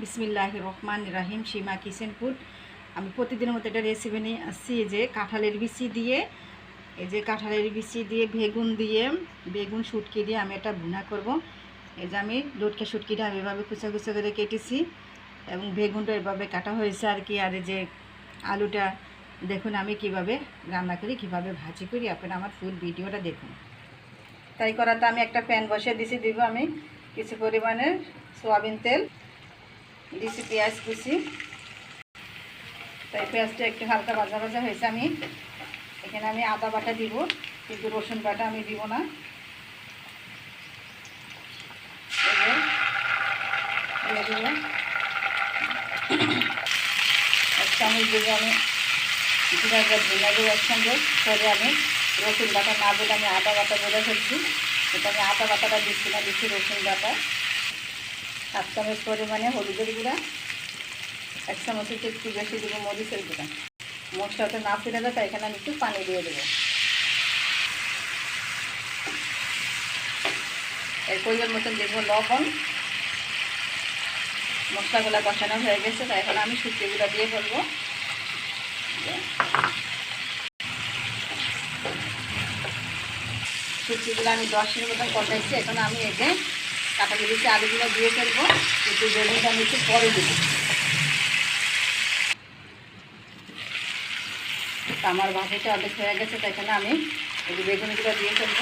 বিসমিল্লাহ রহমান রাহিম, সীমা কিচেন ফুড। আমি প্রতিদিনের মতো একটা রেসিপি নিয়ে আসছি, এই যে কাঁঠালের বিচি দিয়ে, এই যে কাঁঠালের বিচি দিয়ে বেগুন দিয়ে, বেগুন শুটকি দিয়ে আমি এটা ভুনা করব। এই যে আমি লটকে শুটকিটা আমি এভাবে কুচা কুচা করে কেটেছি এবং বেগুনটা এভাবে কাটা হয়েছে আর কি। আর এই যে আলুটা, দেখুন আমি কীভাবে রান্না করি, কীভাবে ভাজি করি, আপনারা আমার ফুল ভিডিওটা দেখুন। তাই করাতে আমি একটা প্যান বসিয়ে দিছি, দিব আমি কিছু পরিমাণের সোয়াবিন তেল। দিছি পেঁয়াজ কুচি। তাই পেঁয়াজটা একটু হালকা ভাজা ভাজা হয়েছে আমি। এখানে আমি আদা বাটা দিব, কিন্তু রসুন বাটা আমি দিব না। আমি আমি রসুন বাটা না বলে আমি আদা বাটা বলে ফেলছি। সেটা আমি আদা বাটাটা দিচ্ছি না, দিচ্ছি রসুন বাটা। সাত চামচ পরিমাণে হলুদের গুঁড়া, এক চামচ একটু বেশি দেবো মরিচের গুঁড়া। মশলাটা না ফিরে তাই এখানে আমি একটু পানি দিয়ে দেবো। এর পরিমাণ মতন দেবো লবণ। মশলাগুলো কষানো হয়ে গেছে তাই এখন আমি শুকিয়েগুলো দিয়ে ফেলব। শুকিয়েগুলো আমি দশ মিনিট মতন কষাইছি, এখন আমি একে কাঁঠালি দিচ্ছি আলুগুলো দিয়ে ফেলব, একটু বেগুনটা আমি একটু পরে দেবো। আমার ভাজিটা অর্ধেক হয়ে গেছে, তাই এখানে আমি যে বেগুনগুলো দিয়ে ফেলব।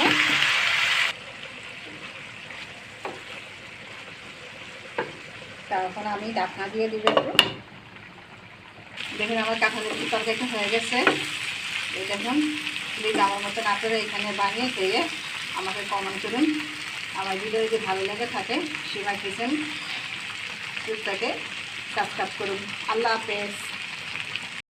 তখন আমি ডাকনা দিয়ে দিব একটু। দেখুন আমার কাঁঠালের একটু তরকারিটা হয়ে গেছে। এই দেখুন প্লিজ আমার মতন আপনারা এখানে বানিয়ে খেয়ে আমাকে কমেন্ট করুন। আমার ভিডিও যদি ভালো লাগে থাকে সীমা কিচেন ফুডটাকে সাবস্ক্রাইব করুন। আল্লাহ হাফেজ।